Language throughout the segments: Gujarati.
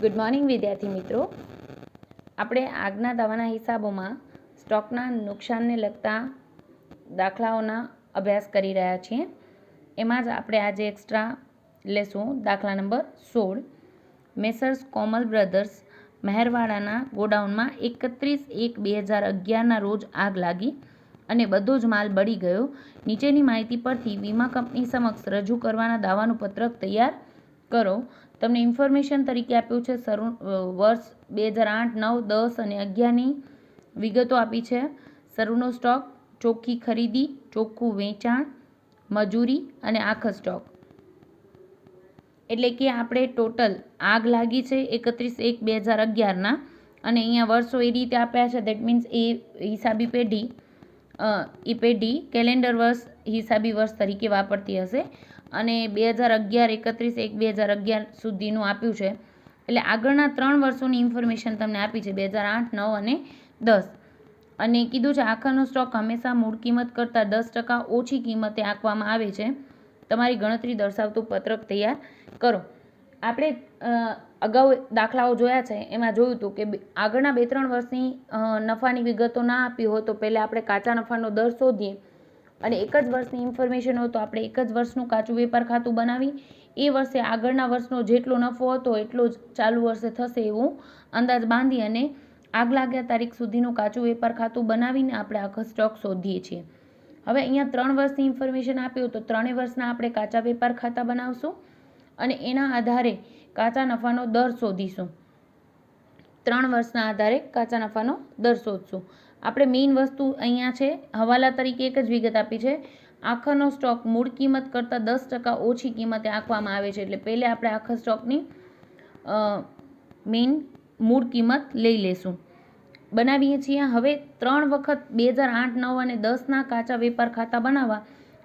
ગુડ મોર્નિંગ વિદ્યાર્થી મિત્રો. આપણે આગના દાવાના હિસાબોમાં સ્ટોકના નુકસાનને લગતા દાખલાઓના અભ્યાસ કરી રહ્યા છીએ. એમાં જ આપણે આજે એક્સ્ટ્રા લેશું. દાખલા નંબર સોળ. મેસર્સ કોમલ બ્રધર્સ મહેરવાડાના ગોડાઉનમાં એકત્રીસ એક બે હજાર અગિયારના રોજ આગ લાગી અને બધો જ માલ બળી ગયો. નીચેની માહિતી પરથી વીમા કંપની સમક્ષ રજૂ કરવાના દાવાનું પત્રક તૈયાર કરો. તમને ઇન્ફોર્મેશન તરીકે આપ્યું છે શરૂ વર્ષ બે હજાર આઠ, નવ, દસ અને અગિયારની વિગતો આપી છે. સરુનો સ્ટોક ચોખ્ખી ખરીદી, ચોખ્ખું વેચાણ, મજૂરી અને આખો સ્ટોક એટલે કે આપણે ટોટલ આગ લાગી છે એકત્રીસ એક બે હજાર અગિયારના અને અહીંયા વર્ષો એ રીતે આપ્યા છે દેટ મીન્સ એ હિસાબી પેઢી એ પેઢી કેલેન્ડર વર્ષ હિસાબી વર્ષ તરીકે વાપરતી હશે. અને બે હજાર અગિયાર, એકત્રીસ એક બે હજાર અગિયાર સુધીનું આપ્યું છે. એટલે આગળના ત્રણ વર્ષોની ઇન્ફોર્મેશન તમને આપી છે, બે હજાર આઠ, નવ અને દસ. અને કીધું છે આખાનો સ્ટોક હંમેશા મૂળ કિંમત કરતાં દસ ટકા ઓછી કિંમતે આંકવામાં આવે છે. તમારી ગણતરી દર્શાવતું પત્રક તૈયાર કરો. આપણે અગાઉ દાખલાઓ જોયા છે, એમાં જોયું હતું કે આગળના બે ત્રણ વર્ષની નફાની વિગતો ના આપી હોય તો પહેલાં આપણે કાચા નફાનો દર શોધીએ. અને એક જ વર્ષની ઇન્ફોર્મેશન હોય તો આપણે એક જ વર્ષનું કાચું વેપાર ખાતું બનાવી, એ વર્ષે આગળના વર્ષનો જેટલો નફો હતો એટલો જ ચાલુ વર્ષે થશે એવું અંદાજ બાંધી અને આગ લાગ્યા તારીખ સુધીનું કાચું વેપાર ખાતું બનાવીને આપણે આખો સ્ટોક શોધીએ છીએ. હવે અહીંયા ત્રણ વર્ષની ઇન્ફોર્મેશન આપ્યું તો ત્રણેય વર્ષના આપણે કાચા વેપાર ખાતા બનાવશું અને એના આધારે કાચા નફાનો દર શોધીશું. ત્રણ વર્ષના આધારે કાચા નફાનો દર શોધશું. આપણે મેઇન વસ્તુ અહીંયા છે, હવાલા તરીકે એક જ વિગત આપી છે. આખરનો સ્ટોક મૂળ કિંમત કરતાં દસ ટકા ઓછી કિંમતે આંકવામાં આવે છે, એટલે પહેલે આપણે આખા સ્ટોકની મેઇન મૂળ કિંમત લઈ લેશું. બનાવીએ છીએ હવે ત્રણ વખત બે હજાર આઠ, નવ અને દસના કાચા વેપાર ખાતા બનાવવા.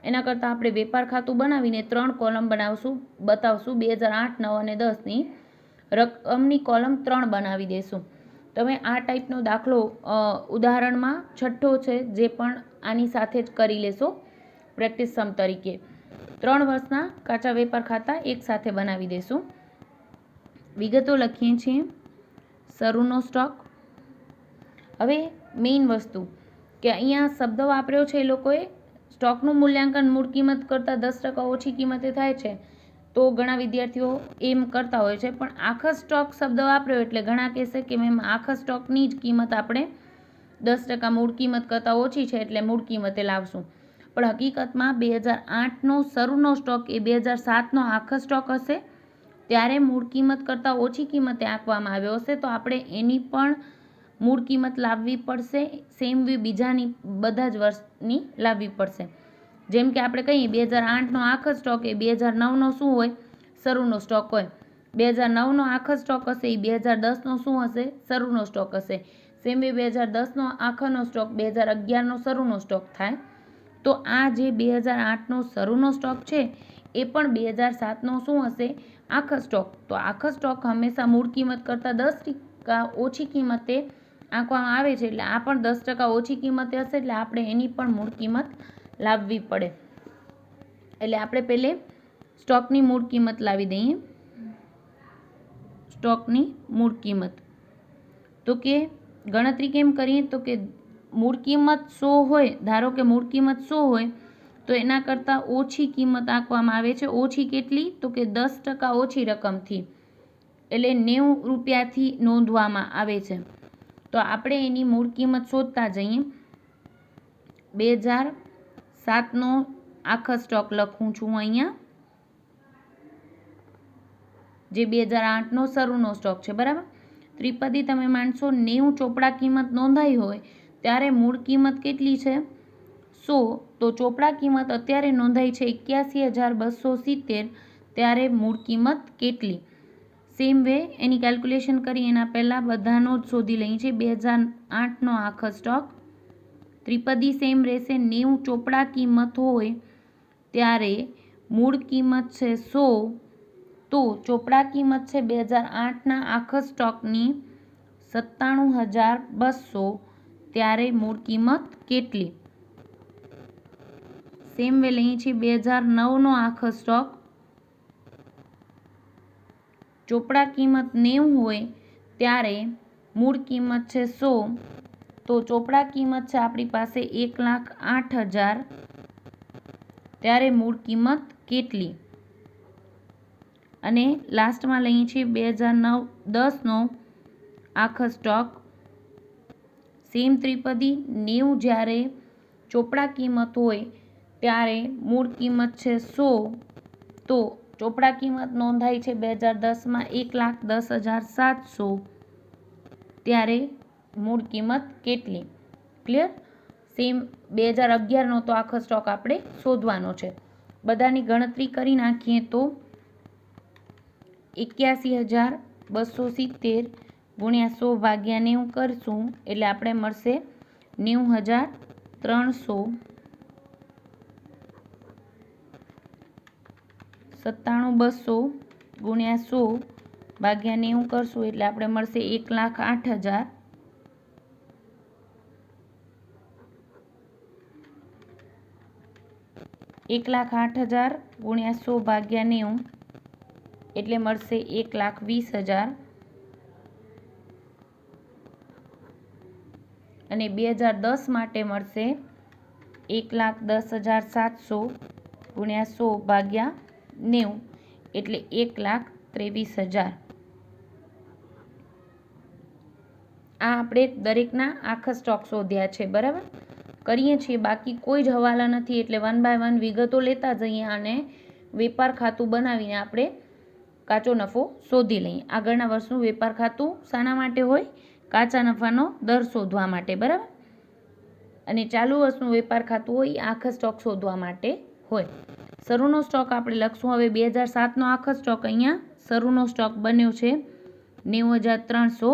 એના કરતાં આપણે વેપાર ખાતું બનાવીને ત્રણ કોલમ બનાવશું, બતાવશું બે હજાર આઠ, નવ અને દસની. રકમની કોલમ ત્રણ બનાવી દઈશું તમે આ ટાઈપનો દાખલો ઉદાહરણમાં છઠ્ઠો છે, જે પણ આની સાથે જ કરી લેશો, પ્રેક્ટિસ સમ તરીકે. ત્રણ વર્ષના કાચા વેપાર ખાતા એક સાથે બનાવી દઈશું વિગતો લખીએ છીએ. શરૂનો સ્ટોક. હવે મેઇન વસ્તુ, કે અહીંયા શબ્દ વાપર્યો છે એ લોકોએ, સ્ટોકનું મૂલ્યાંકન મૂળ કિંમત કરતાં દસ ટકા ઓછી કિંમતે થાય છે. તો ઘણા વિદ્યાર્થીઓ એમ કરતા હોય છે, પણ આખા સ્ટોક શબ્દ વાપર્યો એટલે ઘણા કહેશે કે મેમ, આખા સ્ટોકની જ કિંમત આપણે દસ ટકા મૂળ કિંમત કરતાં ઓછી છે એટલે મૂળ કિંમતે લાવશું. પણ હકીકતમાં બે હજાર આઠનો શરૂનો સ્ટોક એ બે હજાર સાતનો આખો સ્ટોક હશે. ત્યારે મૂળ કિંમત કરતાં ઓછી કિંમતે આંકવામાં આવ્યો હશે, તો આપણે એની પણ મૂળ કિંમત લાવવી પડશે સેમ વે બીજાની, બધા જ વર્ષની લાવવી પડશે. જેમ કે આપણે કહીએ, બે હજાર આઠનો આખો સ્ટોક એ બે હજાર નવનો શું હોય? શરૂનો સ્ટોક હોય. બે હજાર નવનો આખો સ્ટોક હશે એ બે હજાર દસનો શું હશે? શરૂનો સ્ટોક હશે. સેમી બે હજાર દસનો આખોનો સ્ટોક બે હજાર અગિયારનો શરૂનો સ્ટોક થાય. તો આ જે બે હજાર આઠનો શરૂનો સ્ટોક છે, એ પણ બે હજાર સાતનો શું હશે? આખો સ્ટોક તો આખો સ્ટોક હંમેશા મૂળ કિંમત કરતાં દસ ટકા ઓછી કિંમતે આંકવામાં આવે છે, એટલે આ પણ દસ ટકા ઓછી કિંમતે હશે, એટલે આપણે એની પણ મૂળ કિંમત લાવવી પડે. એટલે આપણે પહેલે સ્ટોકની મૂળ કિંમત લાવી દઈએ. સ્ટોકની મૂળ કિંમત. તો કે ગણતરી કેમ કરીએ? તો કે મૂળ કિંમત સો હોય, ધારો કે મૂળ કિંમત સો હોય, તો એના કરતાં ઓછી કિંમત આંકવામાં આવે છે. ઓછી કેટલી? તો કે દસ ટકા ઓછી રકમથી. એટલે નેવું રૂપિયાથી નોંધવામાં આવે છે. તો આપણે એની મૂળ કિંમત શોધતા જઈએ. બે હજાર સાતનો આખો સ્ટોક લખું છું અહીંયા. જે બે હજાર આઠનો શરૂનો સ્ટોક છે, બરાબર? ત્રિપદી તમે માનશો નેવું ચોપડા કિંમત નોંધાઈ હોય, ત્યારે મૂળ કિંમત કેટલી છે? સો, તો ચોપડા કિંમત અત્યારે નોંધાઈ છે એક્યાસી હજાર બસો સિત્તેર, ત્યારે મૂળ કિંમત કેટલી? સેમ વે, એની કેલ્ક્યુલેશન કરી એના પહેલાં બધાનો જ શોધી લઈએ છીએ, બે હજાર આઠનો આખો સ્ટોક ત્રિપદી સેમ રહેશે, નેવું ચોપડા કિંમત હોય ત્યારે મૂળ કિંમત છે સો, તો ચોપડા કિંમત છે બે હજાર આઠના આખા સ્ટોકની સત્તાણું હજાર બસો, ત્યારે મૂળ કિંમત કેટલી? સેમ વેલ અહીં છે બે હજાર નવનો આખો સ્ટોક. ચોપડા કિંમત નેવું હોય ત્યારે મૂળ કિંમત છે સો તો ચોપડા કિંમત છે આપણી પાસે એક લાખ આઠ હજાર. ત્યારે મૂળ કિંમત કેટલી? અને લાસ્ટમાં લઈએ છીએ બે હજાર નવ, દસનો આખો સ્ટોક. સેમ ત્રિપદી, નેવું જ્યારે ચોપડા કિંમત હોય ત્યારે મૂળ કિંમત છે સો. તો ચોપડા કિંમત નોંધાઈ છે બે હજાર દસમાં એક લાખ દસ હજાર સાતસો. ત્યારે મૂળ કિંમત કેટલી? ક્લિયર સેમ બે હજાર અગિયારનો તો આખો સ્ટોક આપણે શોધવાનો છે. બધાની ગણતરી કરી નાખીએ તો એક્યાસી હજાર બસો સિત્તેર ગુણ્યા સો ભાગ્યા નેવું કરશું એટલે આપણે મળશે નેવું હજાર ત્રણસો સત્તાણું બસો ગુણ્યા સો ભાગ્યા નેવું કરશું એટલે આપણે મળશે એક લાખ આઠ હજાર એક લાખ આઠ હજાર ગુણ્યા સો ભાગ્યા નેવું, એટલે મળશે એક લાખ વીસ હજાર. અને બે હજાર દસ માટે મળશે એક લાખ દસ હજાર સાતસો ગુણ્યા સો ભાગ્યા નેવું, એટલે એક લાખ ત્રેવીસ હજાર. આ આપણે દરેકના આખા સ્ટોક શોધ્યા છે, બરાબર? કરીએ છીએ. બાકી કોઈ જ હવાલા નથી. એટલે વન બાય વન વિગતો લેતા જઈએ અને વેપાર ખાતું બનાવીને આપણે કાચો નફો શોધી લઈએ. આગળના વર્ષનું વેપાર ખાતું શાના માટે હોય? કાચા નફાનો દર શોધવા માટે. બરાબર? અને ચાલુ વર્ષનું વેપાર ખાતું હોય એ આખા સ્ટોક શોધવા માટે હોય. શરૂનો સ્ટોક આપણે લખશું. હવે બે હજાર સાતનો આખો સ્ટોક અહીંયા શરૂનો સ્ટોક બન્યો છે. નેવું હજાર ત્રણસો.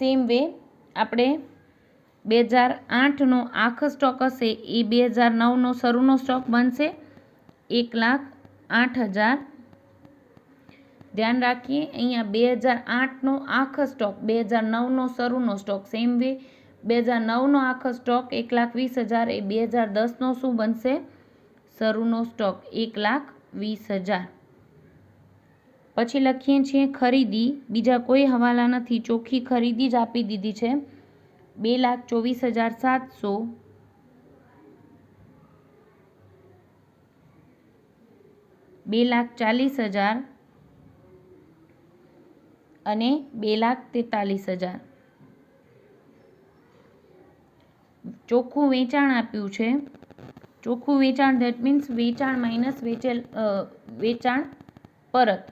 સેમ વે આપણે બે હજાર આઠનો આખો સ્ટોક હશે. એ બે હજાર નવનો શરૂનો સ્ટોક બનશે એક લાખ આઠ હજાર. ધ્યાન રાખીએ, અહીંયા બે હજાર આઠનો આખો સ્ટોક, બે હજાર નવનો શરૂનો સ્ટોક સેમ વે બે હજાર નવનો આખો સ્ટોક એક લાખ વીસ હજાર. એ બે હજાર દસનો શું બનશે? શરૂનો સ્ટોક એક લાખ વીસ હજાર. પછી લખીએ છીએ ખરીદી. બીજા કોઈ હવાલા નથી. ચોખ્ખી ખરીદી જ આપી દીધી છે. બે લાખ ચોવીસ હજાર સાતસો. બે લાખ ચાલીસ હજાર અને બે લાખ તેતાલીસ હજાર. ચોખ્ખું વેચાણ આપ્યું છે. ચોખ્ખું વેચાણ ધેટ મીન્સ વેચાણ માઇનસ વેચેલ વેચાણ પરત.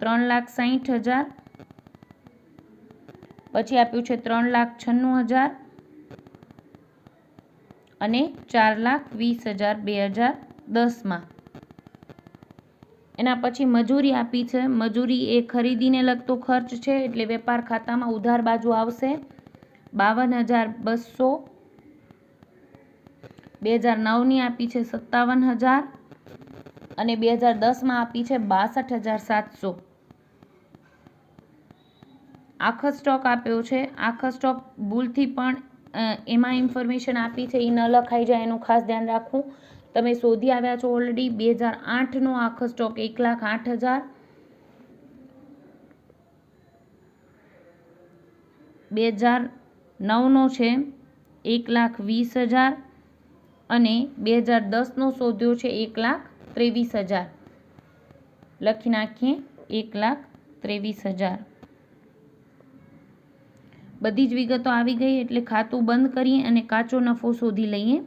ત્રણ લાખ સાહીઠ હજાર પછી આપ્યું છે ત્રણ લાખ છન્નું હજાર અને ચાર લાખ વીસ હજાર બે હજાર દસમાં. એના પછી મજૂરી આપી છે. મજૂરી એ ખરીદીને લગતો ખર્ચ છે એટલે વેપાર ખાતામાં ઉધાર બાજુ આવશે. બાવન હજાર બસો બે હજાર નવની આપી છે સત્તાવન હજાર અને બે હજાર દસમાં આપી છે બાસઠ હજાર સાતસો. આખો સ્ટોક આપ્યો છે. આખો સ્ટોક ભૂલથી પણ એમાં ઇન્ફોર્મેશન આપી છે, એ ન લખાઈ જાય, એનું ખાસ ધ્યાન રાખવું. તમે શોધી આવ્યા છો ઓલરેડી બે હજાર આઠનો આખો સ્ટોક એક લાખ આઠ હજાર. બે હજાર નવનો છે, એક લાખ વીસ હજાર. અને બે હજાર દસનો શોધ્યો છે, એક લાખ ત્રેવીસ હજાર. લખી નાખીએ, એક લાખ ત્રેવીસ હજાર. બધી જ વિગતો આવી ગઈ એટલે ખાતું બંધ કરીએ અને કાચો નફો શોધી લઈએ.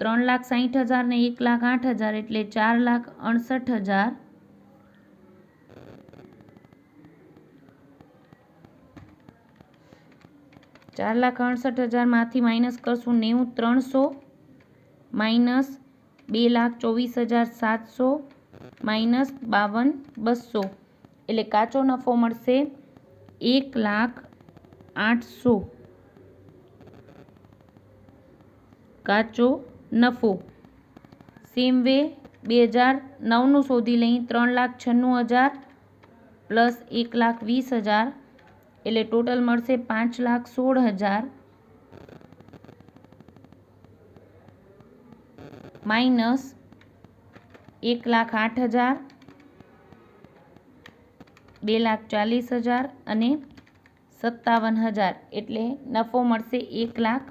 ત્રણ લાખ સાહીઠ હજાર ને એક લાખ આઠ હજાર એટલે ચાર લાખ અડસઠ હજાર. ચાર લાખ અડસઠ હજારમાંથી માઇનસ કરશું નેવું, ત્રણસો. માઇનસ બે લાખ ચોવીસ હજાર સાતસો. માઇનસ બાવન, બસો. એટલે કાચો નફો મળશે એક લાખ આઠસો કાચો નફો. સેમ વે બે હજાર નવનું શોધી લઈ ત્રણ લાખ છન્નું હજાર પ્લસ એક લાખ વીસ હજાર. એટલે ટોટલ મળશે પાંચ લાખ સોળ હજાર. માઇનસ એક લાખ આઠ હજાર. બે લાખ ચાલીસ હજાર અને સત્તાવન હજાર એટલે નફો મળશે એક લાખ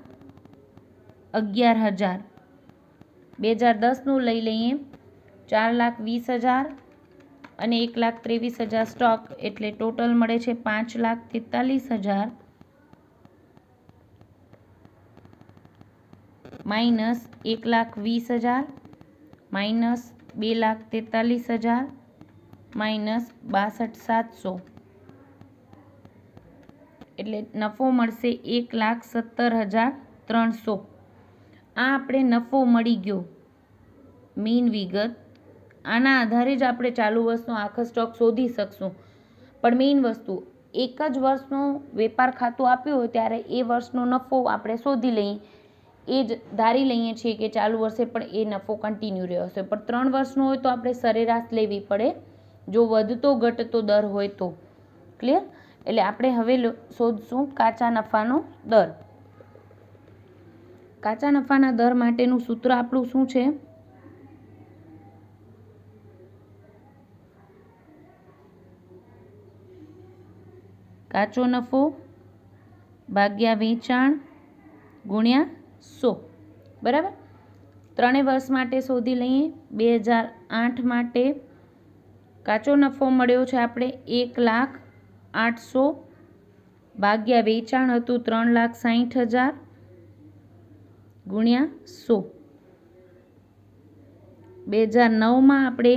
અગિયાર હજાર. બે હજાર દસનું લઈ લઈએ ચાર લાખ વીસ હજાર અને એક લાખ ત્રેવીસ હજાર સ્ટોક એટલે ટોટલ મળે છે પાંચ લાખ તેતાલીસ હજાર. માઇનસ એક લાખ વીસ હજાર, માઇનસ બે લાખ તેતાલીસ હજાર માઇનસ બાસઠ સાતસો. એટલે નફો મળશે એક લાખ સત્તર હજાર ત્રણસો. આ આપણે નફો મળી ગયો. મેઇન વિગત. આના આધારે જ આપણે ચાલુ વર્ષનો આખો સ્ટોક શોધી શકશું. પણ મેઇન વસ્તુ, એક જ વર્ષનું વેપાર ખાતું આપ્યું હોય ત્યારે એ વર્ષનો નફો આપણે શોધી લઈએ. એ જ ધારી લઈએ છીએ કે ચાલુ વર્ષે પણ એ નફો કન્ટિન્યુ રહ્યો હશે. પણ ત્રણ વર્ષનો હોય તો આપણે સરેરાશ લેવી પડે. જો વધતો ઘટતો દર હોય તો. ક્લિયર એટલે આપણે હવે શોધશું કાચા નફાનો દર. કાચા નફાના દર માટેનું સૂત્ર આપણું શું છે? કાચો નફો ભાગ્યા વેચાણ ગુણ્યા સો. બરાબર? ત્રણેય વર્ષ માટે શોધી લઈએ, બે હજાર આઠ માટે કાચો નફો મળ્યો છે. આપણે એક લાખ આઠસો ભાગ્યા વેચાણ હતું ત્રણ લાખ સાહીઠ હજાર ગુણ્યા સો. બે હજાર નવમાં આપણે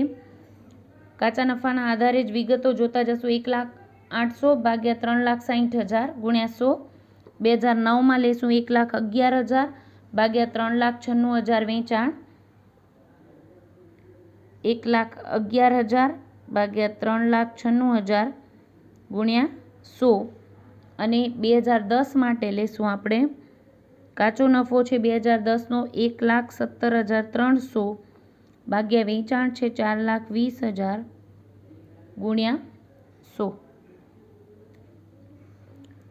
કાચા નફાના આધારે જ વિગતો જોતા જશું. એક લાખ આઠસો ભાગ્યા ત્રણ લાખ સાહીઠ હજાર ગુણ્યા સો. બે હજાર નવમાં લેશું એક લાખ અગિયાર હજાર ભાગ્યા ત્રણ લાખ છન્નું હજાર વેચાણ. એક લાખ અગિયાર હજાર ભાગ્યા ત્રણ લાખ છન્નું હજાર ગુણ્યા સો અને બે હજાર દસ માટે લેશું આપણે. કાચો નફો છે બે હજાર દસનો એક લાખ સત્તર હજાર ત્રણસો ભાગ્યા વેચાણ છે ચાર લાખ વીસ હજાર ગુણ્યા સો.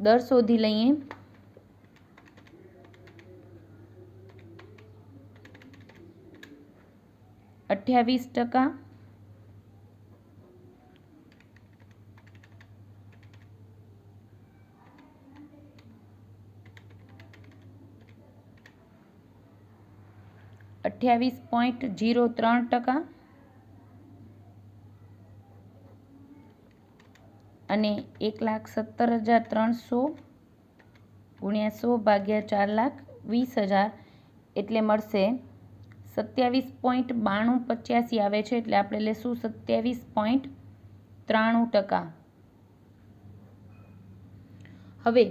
દર શોધી લઈએ. અઠ્યાવીસ ટકા અઠ્યાવીસ પોઈન્ટ જીરો ત્રણ ટકા અને એક લાખ સત્તર હજાર ત્રણસો ગુણ્યા સો ભાગ્યા ચાર લાખ વીસ હજાર એટલે મળશે સત્યાવીસ પોઈન્ટ બાણું પચ્યાસી આવે છે એટલે આપણે લેશું સત્યાવીસ પોઈન્ટ ત્રાણું ટકા. હવે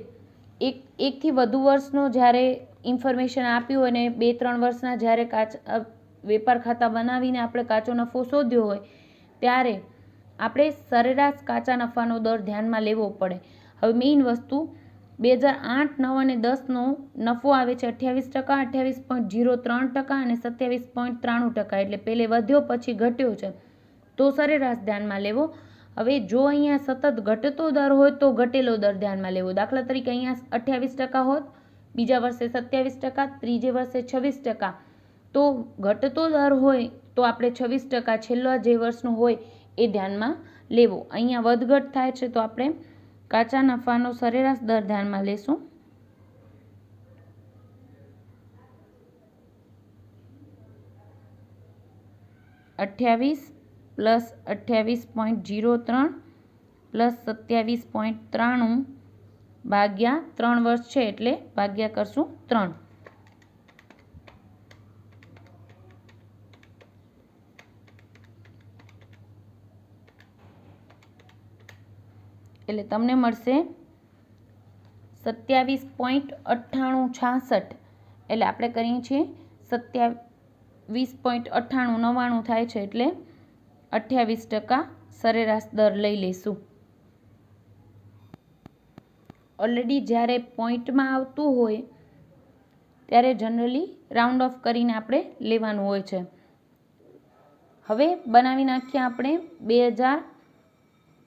એક એકથી વધુ વર્ષનો જ્યારે ઇન્ફોર્મેશન આપ્યું અને બે, ત્રણ વર્ષના જ્યારે કાચા વેપાર ખાતા બનાવીને આપણે કાચો નફો શોધ્યો હોય, ત્યારે આપણે સરેરાશ કાચા નફાનો દર ધ્યાનમાં લેવો પડે. હવે મેઇન વસ્તુ, બે હજાર આઠ, નવ અને દસનો નફો આવે છે અઠ્યાવીસ ટકા, અઠ્યાવીસ પોઈન્ટ જીરો ત્રણ ટકા અને સત્યાવીસ પોઈન્ટ ત્રાણું ટકા એટલે પહેલે વધ્યો પછી ઘટ્યો છે. તો સરેરાશ ધ્યાનમાં લેવો. હવે જો અહીંયા સતત ઘટતો દર હોય તો ઘટેલો દર ધ્યાનમાં લેવો. દાખલા તરીકે અહીંયા અઠ્યાવીસ ટકા હોત બીજા વર્ષે સત્યાવીસ ટકા, ત્રીજે વર્ષે છવ્વીસ ટકા. તો ઘટતો દર હોય તો આપણે છવ્વીસ ટકા છેલ્લા જે વર્ષનો હોય એ ધ્યાનમાં લેવો. અહીંયા વધઘટ થાય છે તો આપણે કાચા નફાનો સરેરાશ દર ધ્યાનમાં લેશું. અઠ્યાવીસ પ્લસ અઠ્યાવીસ પોઈન્ટ જીરો ત્રણ પ્લસ સત્યાવીસ પોઈન્ટ ત્રાણું ભાગ્યા ત્રણ વર્ષ છે એટલે ભાગ્યા કરશું ત્રણ. એટલે તમને મળશે સત્યાવીસ પોઈન્ટ અઠ્ઠાણું છાસઠ. એટલે આપણે કરીએ છીએ સત્યાવીસ પોઈન્ટ અઠ્ઠાણું નવ્વાણું થાય છે એટલે અઠ્યાવીસ ટકા સરેરાશ દર લઈ લઈશું. ઓલરેડી જ્યારે પોઈન્ટમાં આવતું હોય, ત્યારે જનરલી રાઉન્ડ ઓફ કરીને આપણે લેવાનું હોય છે. હવે બનાવી નાખીએ આપણે બે હજાર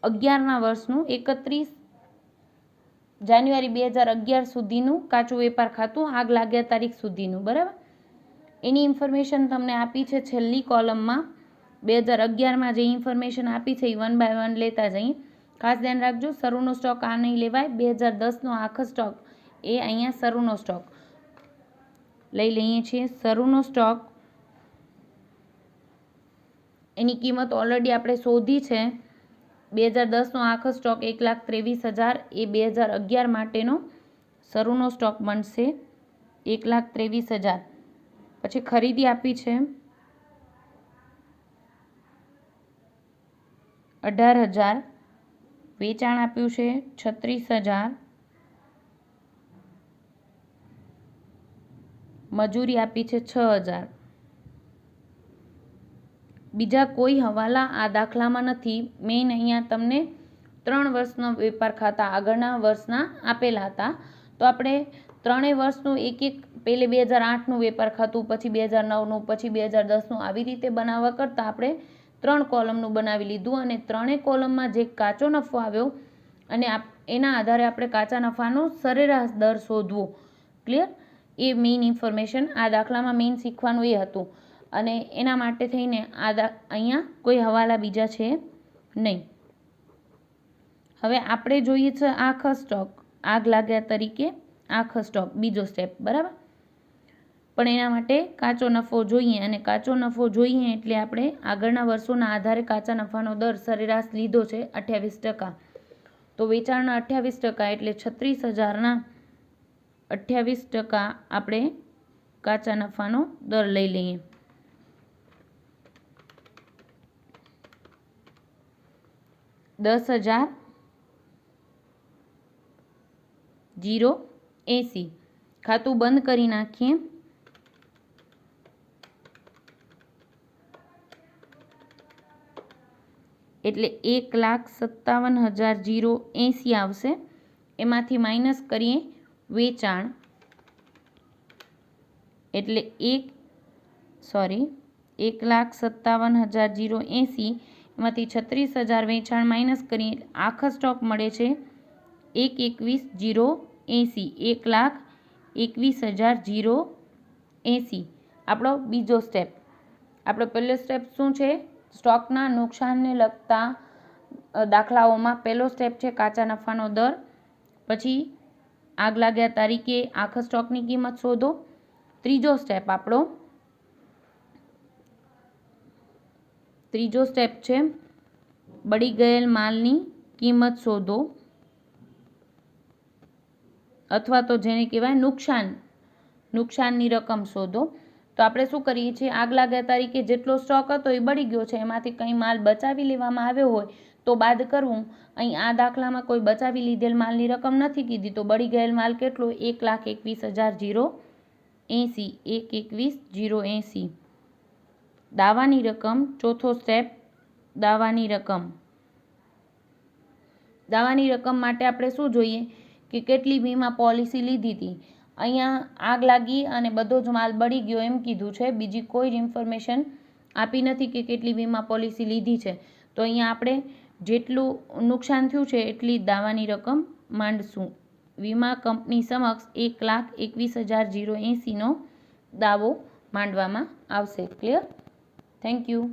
અગિયારના વર્ષનું એકત્રીસ જાન્યુઆરી બે હજાર અગિયાર સુધીનું કાચું વેપાર ખાતું, આગ લાગ્યા તારીખ સુધીનું, બરાબર? એની ઇન્ફોર્મેશન તમને આપી છે છેલ્લી કોલમમાં બે હજાર અગિયારમાં જે ઇન્ફોર્મેશન આપી છે એ વન બાય વન લેતા જઈએ. ખાસ ધ્યાન રાખજો સરુનો સ્ટોક આ નહીં લેવાય, બે હજાર દસનો આખો સ્ટોક એ અહીંયા શરૂનો સ્ટોક લઈ લઈએ છીએ. સરુનો સ્ટોક એની કિંમત ઓલરેડી આપણે શોધી છે. બે હજાર દસનો આખો સ્ટોક એક લાખ ત્રેવીસ હજાર, એ બે હજાર અગિયાર માટેનો શરૂનો સ્ટોક બનશે એક લાખ ત્રેવીસ હજાર. પછી ખરીદી આપી છે અઢાર હજાર. વેચાણ આપ્યું છે છત્રીસ હજાર. મજૂરી આપી છે છ હજાર. બીજા કોઈ હવાલા આ દાખલામાં નથી. મેઇન અહીંયા તમને ત્રણ વર્ષનો વેપાર ખાતા આગળના વર્ષના આપેલા હતા. તો આપણે ત્રણેય વર્ષનું એક એક પેલે બે હજાર આઠનું વેપાર ખાતું, પછી બે હજાર નવનું, પછી બે હજાર દસનું, આવી રીતે બનાવવા કરતાં આપણે ત્રણ કોલમનું બનાવી લીધું અને ત્રણેય કોલમમાં જે કાચો નફો આવ્યો અને એના આધારે આપણે કાચા નફાનો સરેરાશ દર શોધવો. ક્લિયર એ મેઇન ઇન્ફોર્મેશન આ દાખલામાં મેઇન શીખવાનું એ હતું. અને એના માટે થઈને આ અહીંયા કોઈ હવાલા બીજા છે નહીં. હવે આપણે જોઈએ છે આખ સ્ટોક આગ લાગ્યા તરીકે આખ સ્ટોક બીજો સ્ટેપ બરાબર? પણ એના માટે કાચો નફો જોઈએ અને કાચો નફો જોઈએ એટલે આપણે આગળના વર્ષોના આધારે કાચા નફાનો દર સરેરાશ લીધો છે અઠ્યાવીસ ટકા. તો વેચાણના અઠ્યાવીસ ટકા એટલે છત્રીસ હજારના અઠ્યાવીસ ટકા આપણે કાચા નફાનો દર લઈ લઈએ. દસ હજાર જીરો એંસી. ખાતું બંધ કરી નાખીએ. એટલે એક લાખ સત્તાવન હજાર જીરો એંસી આવશે. એમાંથી માઇનસ કરીએ વેચાણ. એટલે એક, સોરી, એક લાખ સત્તાવન હજાર જીરો એંસી, એમાંથી છત્રીસ હજાર વેચાણ માઇનસ કરીએ, આખો સ્ટોક મળે છે એક એકવીસ જીરો એંસી, એક લાખ એકવીસ હજાર જીરો એંસી. આપણો બીજો સ્ટેપ. આપણો પહેલો સ્ટેપ શું છે? સ્ટોકના નુકસાનને લગતા દાખલાઓમાં પહેલો સ્ટેપ છે કાચા નફાનો દર. પછી આગ લાગ્યા તારીખે આખા સ્ટોકની કિંમત શોધો. ત્રીજો સ્ટેપ આપણો. ત્રીજો સ્ટેપ છે બળી ગયેલ માલની કિંમત શોધો. અથવા તો જેને કહેવાય નુકસાન, નુકસાનની રકમ શોધો. તો આપણે શું કરીએ છીએ? આગ લાગ્યા તારીખે જેટલો સ્ટોક હતો એ બળી ગયો છે. એમાંથી કંઈ માલ બચાવી લેવામાં આવ્યો હોય તો બાદ કરવું. અહીં આ દાખલામાં કોઈ બચાવી લીધેલ માલની રકમ નથી કીધી તો બળી ગયેલ માલ કેટલો? એક લાખ એકવીસ હજાર જીરો એંસી. એક એકવીસ જીરો એંસી. દાવાની રકમ, ચોથો સ્ટેપ, દાવાની રકમ. દાવાની રકમ માટે આપણે શું જોઈએ? કે કેટલી વીમા પોલિસી લીધી હતી? અહીંયા આગ લાગી અને બધો જ માલ બળી ગયો એમ કીધું છે. બીજી કોઈ જ ઇન્ફોર્મેશન આપી નથી કે કેટલી વીમા પોલિસી લીધી છે. તો અહીંયા આપણે જેટલું નુકસાન થયું છે એટલી દાવાની રકમ માંડશું. વીમા કંપની સમક્ષ એક લાખ એકવીસ હજાર જીરો એંસીનો દાવો માંડવામાં આવશે. Clear thank you